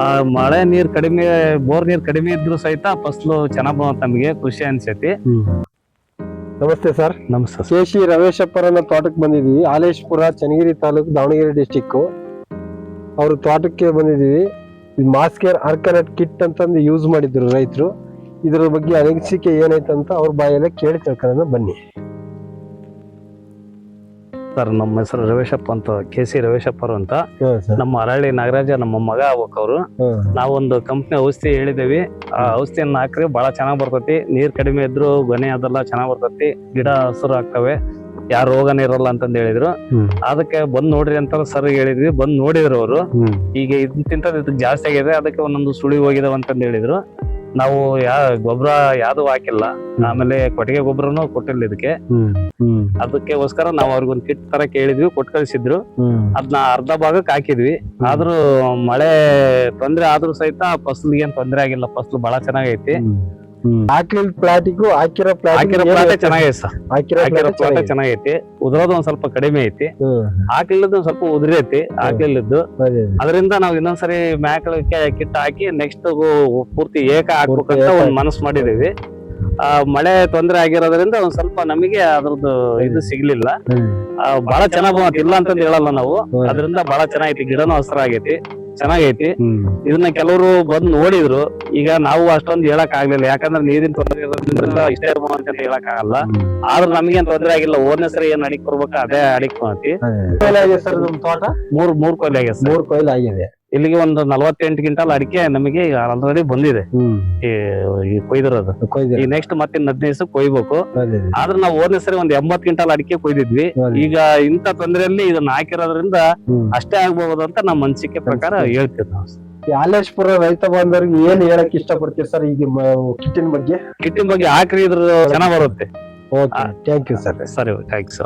ಆ ಮಳೆ ನೀರ್ ಕಡಿಮೆ ಬೋರ್ ನೀರ್ ಕಡಿಮೆ ಇದ್ರು ಸಹಿತ ಫಸಲು ಚೆನ್ನಾಗ್ ಬಂತ ನಮಗೆ ಖುಷಿ ಅನ್ಸೈತಿ. ನಮಸ್ತೆ ಸರ್. ನಮಸ್ತೆ ಕೆ ಸಿ ರಮೇಶಪ್ಪರನ್ನ ತೋಟಕ್ಕೆ ಬಂದಿದೀವಿ. ಹಾಲೇಶ್ಪುರ ಚನ್ನಗಿರಿ ತಾಲೂಕು ದಾವಣಗೆರೆ ಡಿಸ್ಟಿಕ್ ಅವ್ರ ತೋಟಕ್ಕೆ ಬಂದಿದೀವಿ ಮಾಸ್ಕೇರ್ ಆರ್ಕನೆಟ್ ಕಿಟ್ ಅಂತಂದು ಯೂಸ್ ಮಾಡಿದ್ರು ರೈತರು. ಇದ್ರ ಬಗ್ಗೆ ಅನಿಸಿಕೆ ಏನೈತಂತ ಅವ್ರ ಬಾಯಲ್ಲೇ ಕೇಳಿ ತಿಳ್ಕೊಳ್ಳೋಣ ಬನ್ನಿ. ಸರ್ ನಮ್ಮ ಹೆಸರು ರವೇಶಪ್ಪ ಅಂತ ಕೆ ಸಿ ರವೇಶಪ್ಪರು ಅಂತ. ನಮ್ಮ ಅರಳಿ ನಾಗರಾಜ ನಮ್ಮ ಮಗ ಆಗ್ಬೇಕು ಅವರು. ನಾವೊಂದು ಕಂಪ್ನಿ ಔಷಧಿ ಹೇಳಿದೇವಿ. ಆ ಔಷಧಿಯನ್ನ ಹಾಕ್ರಿ ಬಹಳ ಚೆನ್ನಾಗ್ ಬರ್ತತಿ. ನೀರ್ ಕಡಿಮೆ ಇದ್ರು ಗೊನೆ ಅದೆಲ್ಲ ಚೆನ್ನಾಗ್ ಬರ್ತತಿ. ಗಿಡ ಹಸಿರು ಆಗ್ತವೆ. ಯಾರ ರೋಗನೇ ಇರಲ್ಲ ಅಂತಂದ್ ಹೇಳಿದ್ರು. ಅದಕ್ಕೆ ಬಂದ್ ನೋಡ್ರಿ ಅಂತ ಸರ್ ಹೇಳಿದ್ವಿ. ಬಂದ್ ನೋಡಿದ್ರು ಅವರು. ಈಗ ಇದಕ್ ಜಾಸ್ತಿ ಆಗಿದೆ. ಅದಕ್ಕೆ ಒಂದೊಂದು ಸುಳಿ ಹೋಗಿದಾವ ಅಂತಂದ್ ಹೇಳಿದ್ರು. ನಾವು ಯಾ ಗೊಬ್ಬರ ಯಾವ್ದು ಹಾಕಿಲ್ಲ. ಆಮೇಲೆ ಕೊಟ್ಟಿಗೆ ಗೊಬ್ಬರನು ಕೊಟ್ಟಿಲ್ಲ ಇದಕ್ಕೆ. ಅದಕ್ಕೋಸ್ಕರ ನಾವು ಅವ್ರಿಗೊಂದು ಕಿಟ್ ತರ ಕೇಳಿದ್ವಿ ಕೊಟ್ಟು ಕಳಿಸಿದ್ರು. ಅದನ್ನ ಅರ್ಧ ಭಾಗಕ್ಕೆ ಹಾಕಿದ್ವಿ. ಆದ್ರೂ ಮಳೆ ತೊಂದ್ರೆ ಆದ್ರೂ ಸಹಿತ ಫಸಲಿಗೆ ಏನ್ ತೊಂದ್ರೆ ಆಗಿಲ್ಲ ಫಸಲು ಬಹಳ ಚೆನ್ನಾಗೈತಿ. ಹಾಕ್ಲಿಲ್ ಪ್ಲಾಟಿಗೂ ಹಾಕಿರೋ ಹಾಕಿರೋ ಪ್ಲಾಟ ಚೆನ್ನಾಗೈತಿ ಸರ್. ಹಾಕಿರೋ ಪ್ಲಾಟ್ ಪ್ಲಾಟೆ ಚೆನ್ನಾಗೈತಿ. ಉದ್ರೋದು ಒಂದ್ ಸ್ವಲ್ಪ ಕಡಿಮೆ ಐತಿ. ಹಾಕ್ಲಿಲ್ಲದ್ದು ಒಂದ್ ಸ್ವಲ್ಪ ಉದುರೈತಿ ಹಾಕ್ಲಿಲ್ಲದ್ದು ಅದರಿಂದ ನಾವ್ ಇನ್ನೊಂದ್ಸರಿ ಮ್ಯಾಕಳಕ್ಕೆ ಕಿಟ್ ಹಾಕಿ ನೆಕ್ಸ್ಟ್ ಪೂರ್ತಿ ಏಕ ಹಾಕ್ಬೇಕಂತ ಒಂದ್ ಮನಸ್ಸು ಮಾಡಿದೀವಿ. ಆ ಮಳೆ ತೊಂದರೆ ಆಗಿರೋದ್ರಿಂದ ಒಂದ್ ಸ್ವಲ್ಪ ನಮಗೆ ಅದ್ರದ್ದು ಇದು ಸಿಗ್ಲಿಲ್ಲ. ಬಹಳ ಚೆನ್ನಾಗ್ ಇಲ್ಲ ಅಂತಂದ್ ಹೇಳಲ್ಲ ನಾವು. ಅದರಿಂದ ಬಹಳ ಚೆನ್ನಾಗೈತಿ. ಗಿಡನೂ ಹಸ್ರಾಗೈತಿ. ಚೆನ್ನಾಗೈತಿ. ಇದನ್ನ ಕೆಲವರು ಬಂದ್ ನೋಡಿದ್ರು. ಈಗ ನಾವು ಅಷ್ಟೊಂದು ಹೇಳಕ್ ಆಗ್ಲಿಲ್ಲ. ಯಾಕಂದ್ರೆ ನೀರಿನ ತೊಂದರೆ ಇರೋದ್ರಿಂದ ಇಷ್ಟೇ ಇರ್ಬೋದು ಅಂತ ಹೇಳಕ್ ಆಗಲ್ಲ. ಆದ್ರೆ ನಮಗೇನ್ ತೊಂದರೆ ಆಗಿಲ್ಲ. ಓದನೇ ಸರಿ ಏನ್ ಅಡಿಕ್ ಬರ್ಬೇಕು ಅದೇ ಅಡಿಕ್ ಮಾಡ್ತಿ ಸರ್ ನಮ್ ತೋಟ? ಮೂರ್ ಮೂರ್ ಕೊಯ್ಲಿ ಆಗಿದೆ ಸರ್. ಮೂರ್ ಕೊಯ್ಲು ಆಗಿದೆ. ಇಲ್ಲಿಗೆ ಒಂದು ನಲವತ್ತೆಂಟು ಕ್ವಿಂಟಲ್ ಅಡಿಕೆ ನಮಗೆ ಆಲ್ರೆಡಿ ಬಂದಿದೆ. ಈ ಈ ಕೊಯ್ದಿರೋದು. ಕೊಯ್ದಿರ ನೆಕ್ಸ್ಟ್ ಮತ್ತೆ ಹದಿನೈದು ದಿವಸ ಕೊಯ್ಬೇಕು. ಆದ್ರೆ ನಾವು ಹೋದ್ನೇ ಸರಿ ಒಂದ್ ಎಂಬತ್ ಕ್ವಿಂಟಲ್ ಅಡಿಕೆ ಕೊಯ್ದಿದ್ವಿ. ಈಗ ಇಂಥ ತೊಂದರೆಯಲ್ಲಿ ಇದನ್ನ ಹಾಕಿರೋದ್ರಿಂದ ಅಷ್ಟೇ ಆಗ್ಬಹುದು ಅಂತ ನಮ್ಮ ಅನಿಸಿಕೆ ಪ್ರಕಾರ ಹೇಳ್ತೀವಿ ನಾವು. ಹಾಲೇಶ್ಪುರ ರೈತ ಬಾಂಧವರಿಗೆ ಏನ್ ಹೇಳಕ್ ಇಷ್ಟಪಡ್ತೀವಿ ಸರ್ ಈಗ ಕಿಟ್ಟಿನ ಬಗ್ಗೆ? ಕಿಟ್ಟಿನ ಬಗ್ಗೆ ಹಾಕ್ರಿ ಇದ್ರ ಚೆನ್ನಾಗ್ ಬರುತ್ತೆ. Okay thank you sir. ಸರಿ ಥ್ಯಾಂಕ್ಸ್